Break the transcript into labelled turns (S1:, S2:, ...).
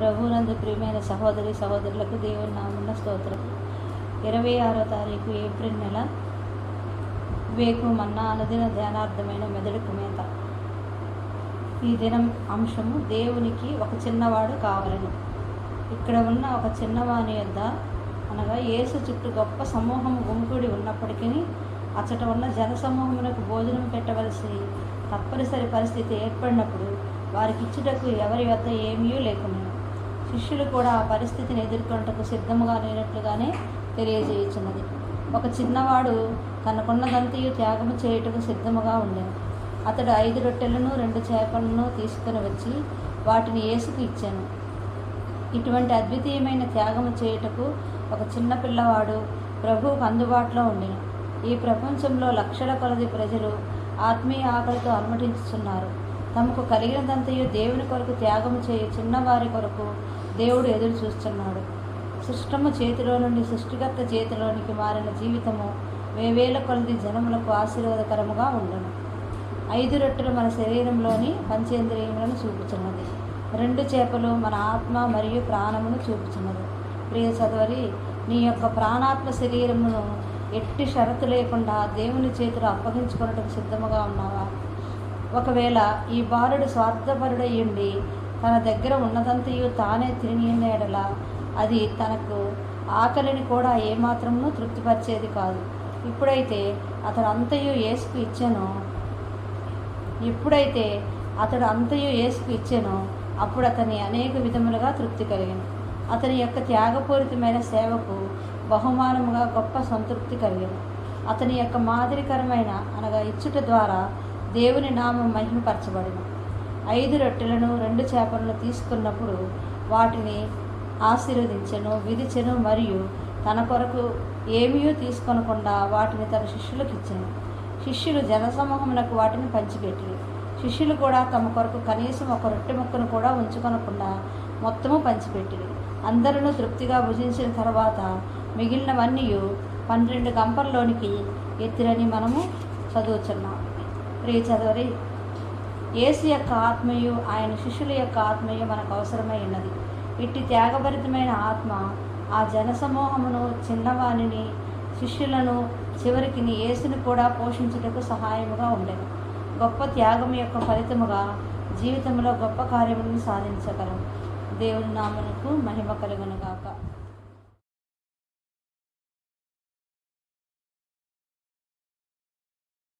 S1: ప్రభునందు ప్రియమైన సహోదరి సహోదరులకు దేవుని నామన్న స్తోత్రం. ఇరవై ఆరో తారీఖు ఏప్రిల్ నెల వేకు మన్నా అనుదిన ధ్యానార్థమైన మెదడుకు మేత ఈ దినం అంశము దేవునికి ఒక చిన్నవాడు కావాలను. ఇక్కడ ఉన్న ఒక చిన్నవాని యొద్ద అనగా యేసు చుట్టూ గొప్ప సమూహం గుంపుడి ఉన్నప్పటికీ అచ్చట ఉన్న జనసమూహమునకు భోజనం పెట్టవలసి తప్పనిసరి పరిస్థితి ఏర్పడినప్పుడు వారికి ఇచ్చుటకు ఎవరి వద్ద ఏమీ లేకుండా శిష్యులు కూడా ఆ పరిస్థితిని ఎదుర్కొనటకు సిద్ధముగా లేనట్లుగానే తెలియజేయుచున్నది. ఒక చిన్నవాడు తనకున్నదంతయు త్యాగము చేయుటకు సిద్ధముగా ఉండేది అతడు ఐదు రొట్టెలను రెండు చేపలను తీసుకుని వచ్చి వాటిని ఏసుకు ఇచ్చాను. ఇటువంటి అద్వితీయమైన త్యాగము చేయుటకు ఒక చిన్న పిల్లవాడు ప్రభువుకు అందుబాటులో ఉండేను. ఈ ప్రపంచంలో లక్షల కొలది ప్రజలు ఆత్మీయ ఆకలితో అనుమతించుతున్నారు తమకు కలిగినదంతయు దేవుని కొరకు త్యాగము చేయు చిన్నవారి కొరకు దేవుడు ఎదురు చూస్తున్నాడు. సృష్టము చేతిలో నుండి సృష్టికర్త చేతిలోనికి మారిన జీవితము వేవేల కొలది జనములకు ఆశీర్వాదకరముగా ఉండను. ఐదు రొట్టెలు మన శరీరంలోని పంచేంద్రియములను చూపుచున్నది. రెండు చేపలు మన ఆత్మ మరియు ప్రాణమును చూపుచున్నది. ప్రియ చదవరి నీ యొక్క ప్రాణాత్మ శరీరమును ఎట్టి షరతు లేకుండా దేవుని చేతిలో అప్పగించుకోవటం సిద్ధముగా ఉన్నావా? ఒకవేళ ఈ బాలుడు స్వార్థపరుడై ఉండి తన దగ్గర ఉన్నదంతయు తానే తిరిగిన అది తనకు ఆకలిని కూడా ఏమాత్రమును తృప్తిపరిచేది కాదు. ఇప్పుడైతే అతడు అంతయు ఏసుకు ఇచ్చానో. ఎప్పుడైతే అతడు అంతయు ఏసుకు ఇచ్చానో. అప్పుడు అతని అనేక విధములుగా తృప్తి కలిగింది అతని యొక్క త్యాగపూరితమైన సేవకు బహుమానముగా గొప్ప సంతృప్తి కలిగింది అతని యొక్క మాదిరికరమైన అనగా ఇచ్చుట ద్వారా దేవుని నామం మహిమపరచబడింది ఐదు రొట్టెలను రెండు చేపలను తీసుకున్నప్పుడు వాటిని ఆశీర్వదించెను విధిచెను మరియు తన కొరకు ఏమీ తీసుకొనకుండా వాటిని తన శిష్యులకు ఇచ్చాను శిష్యులు జనసమూహమునకు వాటిని పంచిపెట్టి శిష్యులు కూడా తమ కొరకు కనీసం ఒక రొట్టె ముక్కను కూడా ఉంచుకొనకుండా మొత్తము పంచిపెట్టిరి. అందరూ తృప్తిగా భుజించిన తర్వాత మిగిలినవన్నీ పన్నెండు గంపల్లోనికి ఎత్తిరని మనము చదువుచున్నాం. ప్రియ చదవరి యేసు యొక్క ఆత్మయు ఆయన శిష్యుల యొక్క ఆత్మయు మనకు అవసరమై ఉన్నది. ఇట్టి త్యాగభరితమైన ఆత్మ ఆ జనసమూహమును చిన్నవాణిని శిష్యులను చివరికి యేసుని కూడా పోషించుటకు సహాయముగా ఉండేది గొప్ప త్యాగం యొక్క ఫలితముగా జీవితంలో గొప్ప కార్యములను సాధించగలం దేవుని నామనకు మహిమ కలుగునుగాక